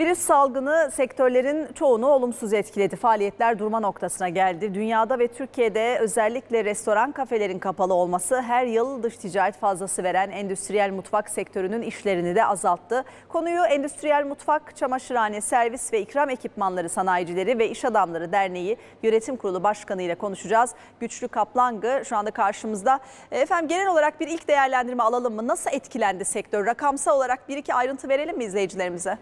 Virüs salgını sektörlerin çoğunu olumsuz etkiledi. Faaliyetler durma noktasına geldi. Dünyada ve Türkiye'de özellikle restoran kafelerin kapalı olması her yıl dış ticaret fazlası veren endüstriyel mutfak sektörünün işlerini de azalttı. Konuyu Endüstriyel Mutfak, Çamaşırhane, Servis ve İkram Ekipmanları Sanayicileri ve İş Adamları Derneği Yönetim Kurulu Başkanı ile konuşacağız. Güçlü Kaplangı şu anda karşımızda. Efendim genel olarak bir ilk değerlendirme alalım mı? Nasıl etkilendi sektör? Rakamsal olarak bir iki ayrıntı verelim mi izleyicilerimize?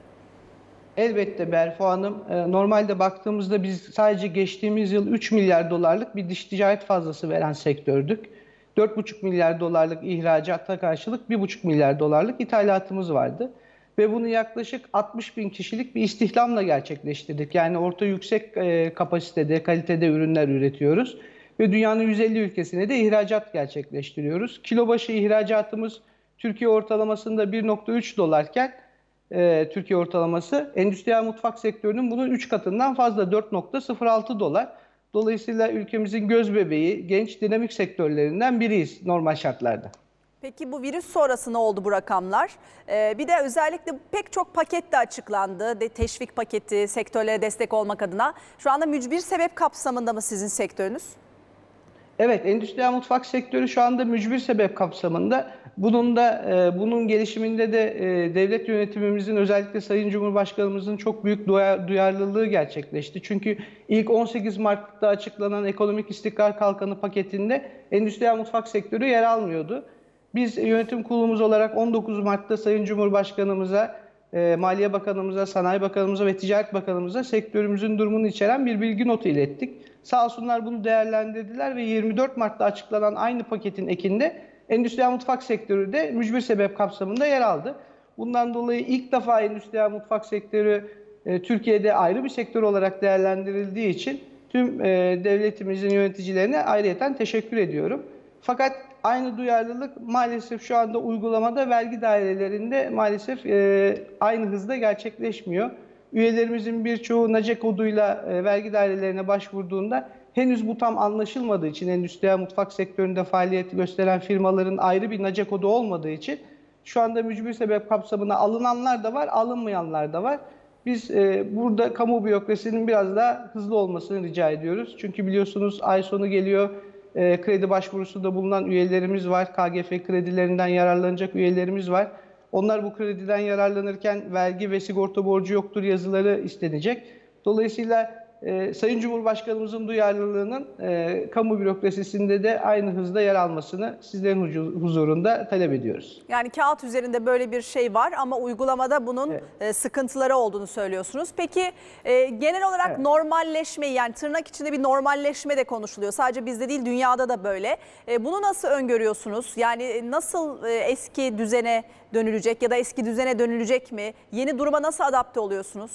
Elbette Berfu Hanım. Ee, Normalde baktığımızda biz sadece geçtiğimiz yıl 3 milyar dolarlık bir dış ticaret fazlası veren sektördük. 4,5 milyar dolarlık ihracata karşılık 1,5 milyar dolarlık ithalatımız vardı. Ve bunu yaklaşık 60 bin kişilik bir istihdamla gerçekleştirdik. Yani orta yüksek e, kapasitede, kalitede ürünler üretiyoruz. Ve dünyanın 150 ülkesine de ihracat gerçekleştiriyoruz. Kilo başı ihracatımız Türkiye ortalamasında 1,3 dolarken e, Türkiye ortalaması. Endüstriyel mutfak sektörünün bunun 3 katından fazla 4.06 dolar. Dolayısıyla ülkemizin göz bebeği, genç dinamik sektörlerinden biriyiz normal şartlarda. Peki bu virüs sonrası ne oldu bu rakamlar? Ee, bir de özellikle pek çok paket de açıklandı. De, teşvik paketi sektörlere destek olmak adına. Şu anda mücbir sebep kapsamında mı sizin sektörünüz? Evet, endüstriyel mutfak sektörü şu anda mücbir sebep kapsamında. Bunun da e, bunun gelişiminde de e, devlet yönetimimizin özellikle Sayın Cumhurbaşkanımızın çok büyük duyar, duyarlılığı gerçekleşti. Çünkü ilk 18 Mart'ta açıklanan ekonomik istikrar kalkanı paketinde endüstriyel mutfak sektörü yer almıyordu. Biz yönetim kurulumuz olarak 19 Mart'ta Sayın Cumhurbaşkanımıza, e, Maliye Bakanımıza, Sanayi Bakanımıza ve Ticaret Bakanımıza sektörümüzün durumunu içeren bir bilgi notu ilettik. Sağ olsunlar bunu değerlendirdiler ve 24 Mart'ta açıklanan aynı paketin ekinde endüstriyel mutfak sektörü de mücbir sebep kapsamında yer aldı. Bundan dolayı ilk defa endüstriyel mutfak sektörü e, Türkiye'de ayrı bir sektör olarak değerlendirildiği için tüm e, devletimizin yöneticilerine ayrıyeten teşekkür ediyorum. Fakat aynı duyarlılık maalesef şu anda uygulamada vergi dairelerinde maalesef e, aynı hızda gerçekleşmiyor. Üyelerimizin birçoğu NACE koduyla e, vergi dairelerine başvurduğunda henüz bu tam anlaşılmadığı için endüstriyel mutfak sektöründe faaliyet gösteren firmaların ayrı bir NACE kodu olmadığı için şu anda mücbir sebep kapsamına alınanlar da var, alınmayanlar da var. Biz e, burada kamu bürokrasinin biraz daha hızlı olmasını rica ediyoruz. Çünkü biliyorsunuz ay sonu geliyor, e, kredi başvurusunda bulunan üyelerimiz var. KGF kredilerinden yararlanacak üyelerimiz var. Onlar bu krediden yararlanırken vergi ve sigorta borcu yoktur yazıları istenecek. Dolayısıyla e, Sayın Cumhurbaşkanımızın duyarlılığının e, kamu bürokrasisinde de aynı hızda yer almasını sizlerin hucu- huzurunda talep ediyoruz. Yani kağıt üzerinde böyle bir şey var ama uygulamada bunun Evet. e, sıkıntıları olduğunu söylüyorsunuz. Peki e, genel olarak Evet. normalleşmeyi yani tırnak içinde bir normalleşme de konuşuluyor. Sadece bizde değil dünyada da böyle. E, bunu nasıl öngörüyorsunuz? Yani nasıl e, eski düzene dönülecek ya da eski düzene dönülecek mi? Yeni duruma nasıl adapte oluyorsunuz?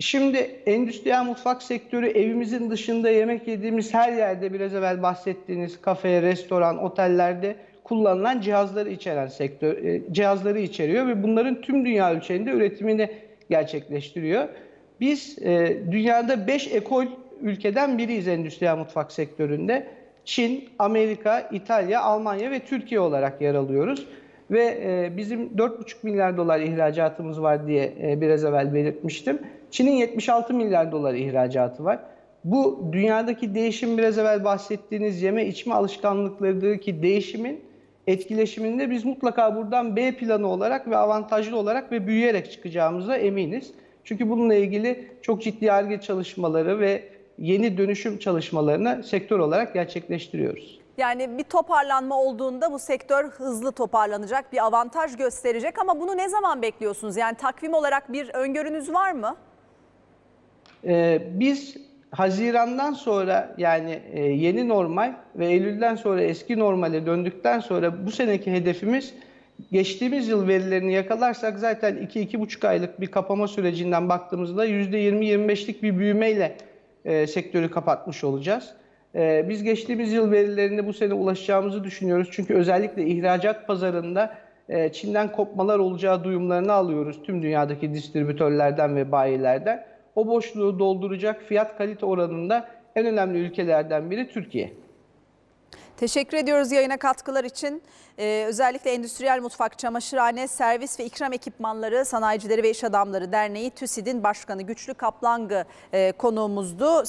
Şimdi endüstriyel mutfak sektörü evimizin dışında yemek yediğimiz her yerde biraz evvel bahsettiğiniz kafe, restoran, otellerde kullanılan cihazları içeren sektör, e, cihazları içeriyor ve bunların tüm dünya ölçeğinde üretimini gerçekleştiriyor. Biz e, dünyada 5 ekol ülkeden biriyiz endüstriyel mutfak sektöründe. Çin, Amerika, İtalya, Almanya ve Türkiye olarak yer alıyoruz. Ve e, bizim 4,5 milyar dolar ihracatımız var diye e, biraz evvel belirtmiştim. Çin'in 76 milyar dolar ihracatı var. Bu dünyadaki değişim biraz evvel bahsettiğiniz yeme içme alışkanlıklarındaki değişimin etkileşiminde biz mutlaka buradan B planı olarak ve avantajlı olarak ve büyüyerek çıkacağımıza eminiz. Çünkü bununla ilgili çok ciddi ARGE çalışmaları ve yeni dönüşüm çalışmalarını sektör olarak gerçekleştiriyoruz. Yani bir toparlanma olduğunda bu sektör hızlı toparlanacak, bir avantaj gösterecek ama bunu ne zaman bekliyorsunuz? Yani takvim olarak bir öngörünüz var mı? Ee, biz Haziran'dan sonra yani e, yeni normal ve Eylül'den sonra eski normale döndükten sonra bu seneki hedefimiz geçtiğimiz yıl verilerini yakalarsak zaten 2-2,5 aylık bir kapama sürecinden baktığımızda %20-25'lik bir büyümeyle e, sektörü kapatmış olacağız. E, biz geçtiğimiz yıl verilerine bu sene ulaşacağımızı düşünüyoruz. Çünkü özellikle ihracat pazarında e, Çin'den kopmalar olacağı duyumlarını alıyoruz tüm dünyadaki distribütörlerden ve bayilerden. O boşluğu dolduracak fiyat kalite oranında en önemli ülkelerden biri Türkiye. Teşekkür ediyoruz yayına katkılar için. Ee, özellikle Endüstriyel Mutfak, Çamaşırhane, Servis ve İkram Ekipmanları Sanayicileri ve İş Adamları Derneği TÜSİD'in Başkanı Güçlü Kaplangı e, konuğumuzdu.